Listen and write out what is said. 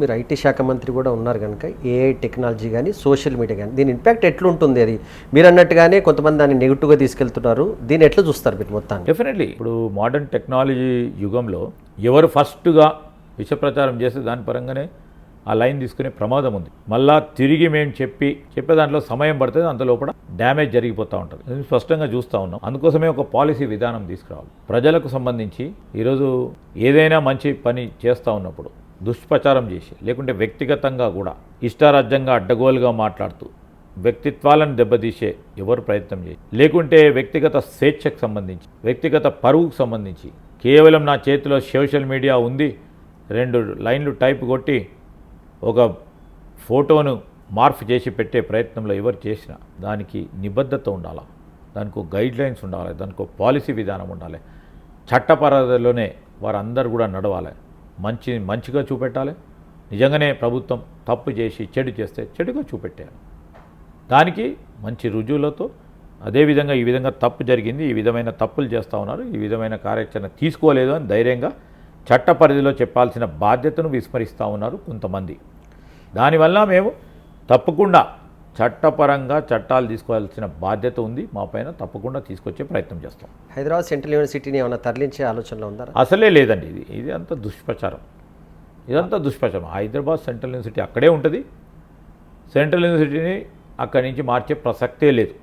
మీరు ఐటీ శాఖ మంత్రి కూడా ఉన్నారు కనుక ఏఐ టెక్నాలజీ కానీ సోషల్ మీడియా కానీ దీని ఇంపాక్ట్ ఎట్లుంటుంది అది? మీరు అన్నట్టుగానే కొంతమంది దాన్ని నెగిటివ్గా తీసుకెళ్తున్నారు. దీన్ని ఎట్లా చూస్తారు మీరు మొత్తాన్ని డెఫినెట్లీ ఇప్పుడు మోడర్న్ టెక్నాలజీ యుగంలో ఎవరు ఫస్ట్గా విష ప్రచారం చేస్తే దాని పరంగానే ఆ లైన్ తీసుకునే ప్రమాదం ఉంది. మళ్ళా తిరిగి మేము చెప్పి చెప్పే దాంట్లో సమయం పడుతుంది అంత లోపల డ్యామేజ్ జరిగిపోతూ ఉంటుంది. స్పష్టంగా చూస్తూ ఉన్నాం. అందుకోసమే ఒక పాలసీ విధానం తీసుకురావాలి. ప్రజలకు సంబంధించి ఈరోజు ఏదైనా మంచి పని చేస్తూ ఉన్నప్పుడు దుష్ప్రచారం చేసి లేకుంటే వ్యక్తిగతంగా కూడా ఇష్టారాజ్యంగా అడ్డగోలుగా మాట్లాడుతూ వ్యక్తిత్వాలను దెబ్బతీసే ఎవరు ప్రయత్నం చేసి లేకుంటే వ్యక్తిగత స్వేచ్ఛకు సంబంధించి వ్యక్తిగత పరువుకు సంబంధించి కేవలం నా చేతిలో సోషల్ మీడియా ఉంది రెండు లైన్లు టైప్ కొట్టి ఒక ఫోటోను మార్పు చేసి పెట్టే ప్రయత్నంలో ఎవరు చేసినా దానికి నిబద్ధత ఉండాలి? దానికి ఒక గైడ్ లైన్స్ ఉండాలి దానికి ఒక పాలసీ విధానం ఉండాలి. చట్టపరదలోనే వారందరూ కూడా నడవాలి. మంచి మంచిగా చూపెట్టాలి. నిజంగానే ప్రభుత్వం తప్పు చేసి చెడు చేస్తే చెడుగా చూపెట్టాలి దానికి మంచి రుజువులతో అదేవిధంగా ఈ విధంగా తప్పు జరిగింది ఈ విధమైన తప్పులు చేస్తూ ఉన్నారు ఈ విధమైన కార్యాచరణ తీసుకోలేదు అని ధైర్యంగా చట్ట పరిధిలో చెప్పాల్సిన బాధ్యతను విస్మరిస్తూ ఉన్నారు కొంతమంది. దానివల్ల మేము తప్పకుండా చట్టపరంగా చట్టాలు తీసుకోవాల్సిన బాధ్యత ఉంది. మా పైన తప్పకుండా తీసుకొచ్చే ప్రయత్నం చేస్తాం. హైదరాబాద్ సెంట్రల్ యూనివర్సిటీని ఏమైనా తరలించే ఆలోచనలో ఉందా అసలే లేదండి. ఇది ఇది అంతా దుష్ప్రచారం. ఇదంతా దుష్ప్రచారం. హైదరాబాద్ సెంట్రల్ యూనివర్సిటీ అక్కడే ఉంటుంది. సెంట్రల్ యూనివర్సిటీని అక్కడి నుంచి మార్చే ప్రసక్తే లేదు.